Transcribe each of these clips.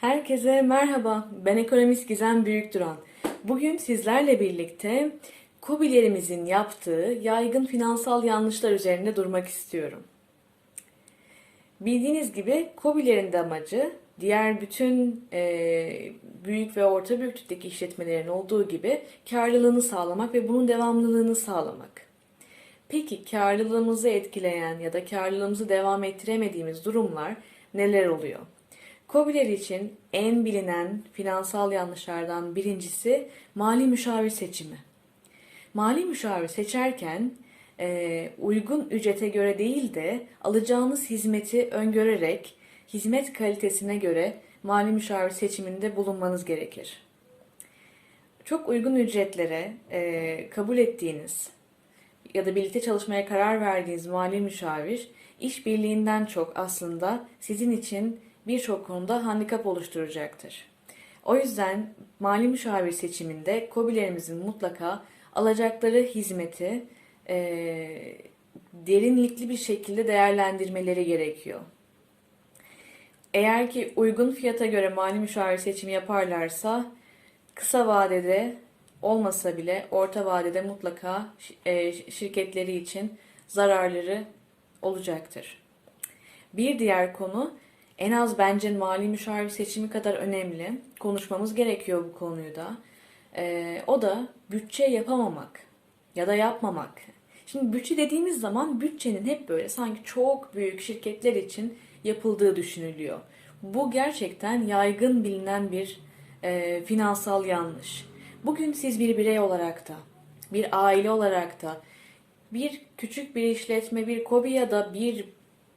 Herkese merhaba. Ben ekonomist Gizem Büyükduran. Bugün sizlerle birlikte KOBİ'lerimizin yaptığı yaygın finansal yanlışlar üzerinde durmak istiyorum. Bildiğiniz gibi KOBİ'lerin de amacı diğer bütün e, büyük ve orta büyüklükteki işletmelerin olduğu gibi karlılığını sağlamak ve bunun devamlılığını sağlamak. Peki karlılığımızı etkileyen ya da karlılığımızı devam ettiremediğimiz durumlar neler oluyor? KOBİ'ler için en bilinen finansal yanlışlardan birincisi mali müşavir seçimi. Mali müşavir seçerken e, uygun ücrete göre değil de alacağınız hizmeti öngörerek hizmet kalitesine göre mali müşavir seçiminde bulunmanız gerekir. Çok uygun ücretlere e, kabul ettiğiniz ya da birlikte çalışmaya karar verdiğiniz mali müşavir işbirliğinden çok aslında sizin için birçok konuda handikap oluşturacaktır. O yüzden mali müşavir seçiminde KOBİ'lerimizin mutlaka alacakları hizmeti e, derinlikli bir şekilde değerlendirmeleri gerekiyor. Eğer ki uygun fiyata göre mali müşavir seçimi yaparlarsa kısa vadede olmasa bile orta vadede mutlaka e, şirketleri için zararları olacaktır. Bir diğer konu en az bence mali müşavir seçimi kadar önemli. Konuşmamız gerekiyor bu konuyu da. Ee, o da bütçe yapamamak ya da yapmamak. Şimdi bütçe dediğimiz zaman bütçenin hep böyle sanki çok büyük şirketler için yapıldığı düşünülüyor. Bu gerçekten yaygın bilinen bir e, finansal yanlış. Bugün siz bir birey olarak da, bir aile olarak da, bir küçük bir işletme, bir kobi ya da bir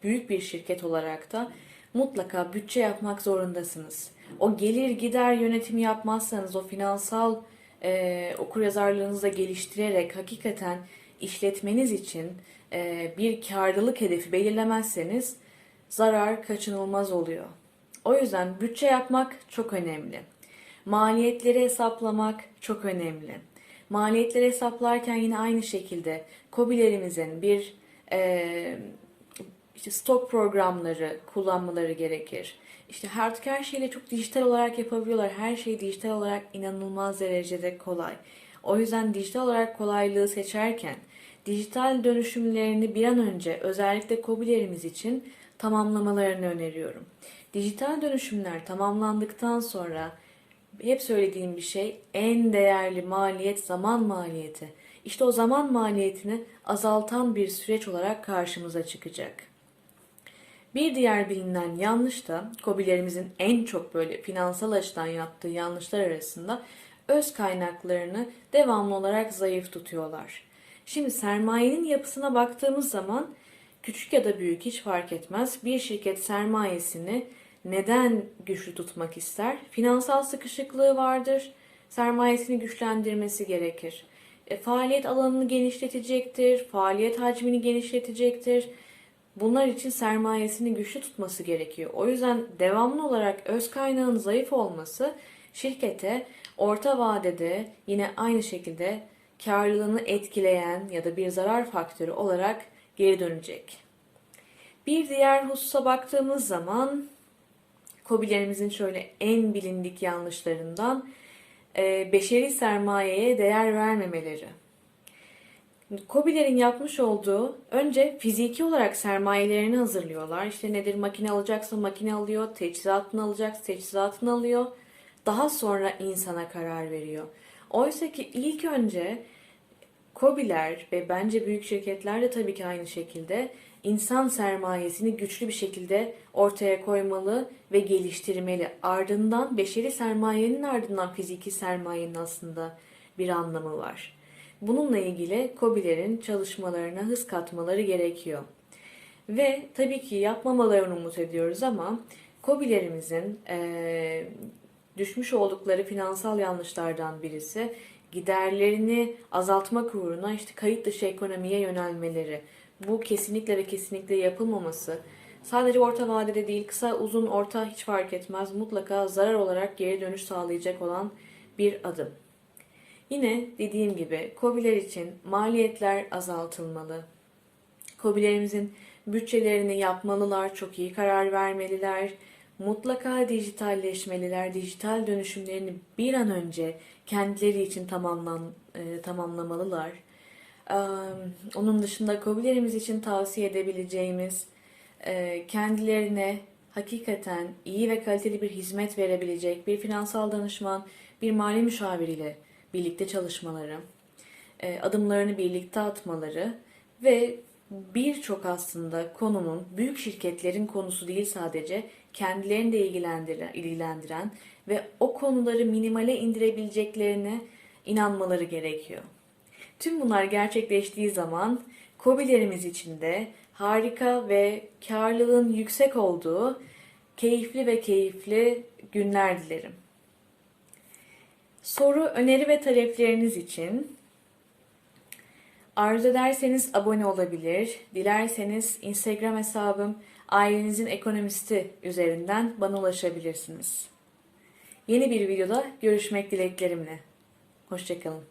büyük bir şirket olarak da mutlaka bütçe yapmak zorundasınız. O gelir gider yönetimi yapmazsanız o finansal e, okuryazarlığınızı da geliştirerek hakikaten işletmeniz için e, bir karlılık hedefi belirlemezseniz zarar kaçınılmaz oluyor. O yüzden bütçe yapmak çok önemli. Maliyetleri hesaplamak çok önemli. Maliyetleri hesaplarken yine aynı şekilde COBİ'lerimizin bir e, işte stok programları kullanmaları gerekir. İşte artık her şeyle çok dijital olarak yapabiliyorlar. Her şey dijital olarak inanılmaz derecede kolay. O yüzden dijital olarak kolaylığı seçerken dijital dönüşümlerini bir an önce özellikle COBİ'lerimiz için tamamlamalarını öneriyorum. Dijital dönüşümler tamamlandıktan sonra hep söylediğim bir şey en değerli maliyet zaman maliyeti. İşte o zaman maliyetini azaltan bir süreç olarak karşımıza çıkacak. Bir diğer bilinen yanlış da COBİ'lerimizin en çok böyle finansal açıdan yaptığı yanlışlar arasında öz kaynaklarını devamlı olarak zayıf tutuyorlar. Şimdi sermayenin yapısına baktığımız zaman küçük ya da büyük hiç fark etmez. Bir şirket sermayesini neden güçlü tutmak ister? Finansal sıkışıklığı vardır. Sermayesini güçlendirmesi gerekir. E, faaliyet alanını genişletecektir, faaliyet hacmini genişletecektir Bunlar için sermayesini güçlü tutması gerekiyor. O yüzden devamlı olarak öz kaynağın zayıf olması şirkete orta vadede yine aynı şekilde karlılığını etkileyen ya da bir zarar faktörü olarak geri dönecek. Bir diğer hususa baktığımız zaman COBİ'lerimizin şöyle en bilindik yanlışlarından e, beşeri sermayeye değer vermemeleri. Kobilerin yapmış olduğu önce fiziki olarak sermayelerini hazırlıyorlar. İşte nedir makine alacaksa makine alıyor, teçhizatını alacak, teçhizatını alıyor. Daha sonra insana karar veriyor. Oysa ki ilk önce Kobiler ve bence büyük şirketler de tabii ki aynı şekilde insan sermayesini güçlü bir şekilde ortaya koymalı ve geliştirmeli. Ardından beşeri sermayenin ardından fiziki sermayenin aslında bir anlamı var. Bununla ilgili COBİ'lerin çalışmalarına hız katmaları gerekiyor. Ve tabii ki yapmamalarını umut ediyoruz ama COBİ'lerimizin e, düşmüş oldukları finansal yanlışlardan birisi giderlerini azaltmak uğruna işte kayıt dışı ekonomiye yönelmeleri. Bu kesinlikle ve kesinlikle yapılmaması. Sadece orta vadede değil, kısa, uzun, orta hiç fark etmez. Mutlaka zarar olarak geri dönüş sağlayacak olan bir adım. Yine dediğim gibi COBİ'ler için maliyetler azaltılmalı. COBİ'lerimizin bütçelerini yapmalılar, çok iyi karar vermeliler. mutlaka dijitalleşmeliler, dijital dönüşümlerini bir an önce kendileri için tamamlan, e, tamamlamalılar. Ee, Onun dışında COBİ'lerimiz için tavsiye edebileceğimiz e, kendilerine hakikaten iyi ve kaliteli bir hizmet verebilecek bir finansal danışman, bir mali müşavir ile birlikte çalışmaları, e, adımlarını birlikte atmaları ve birçok aslında konunun büyük şirketlerin konusu değil sadece kendilerini de ilgilendiren, ve o konuları minimale indirebileceklerine inanmaları gerekiyor. Tüm bunlar gerçekleştiği zaman KOBİ'lerimiz için de harika ve karlılığın yüksek olduğu keyifli ve keyifli günler dilerim. Soru, öneri ve talepleriniz için arzu ederseniz abone olabilir, dilerseniz Instagram hesabım ailenizin ekonomisti üzerinden bana ulaşabilirsiniz. Yeni bir videoda görüşmek dileklerimle. Hoşçakalın.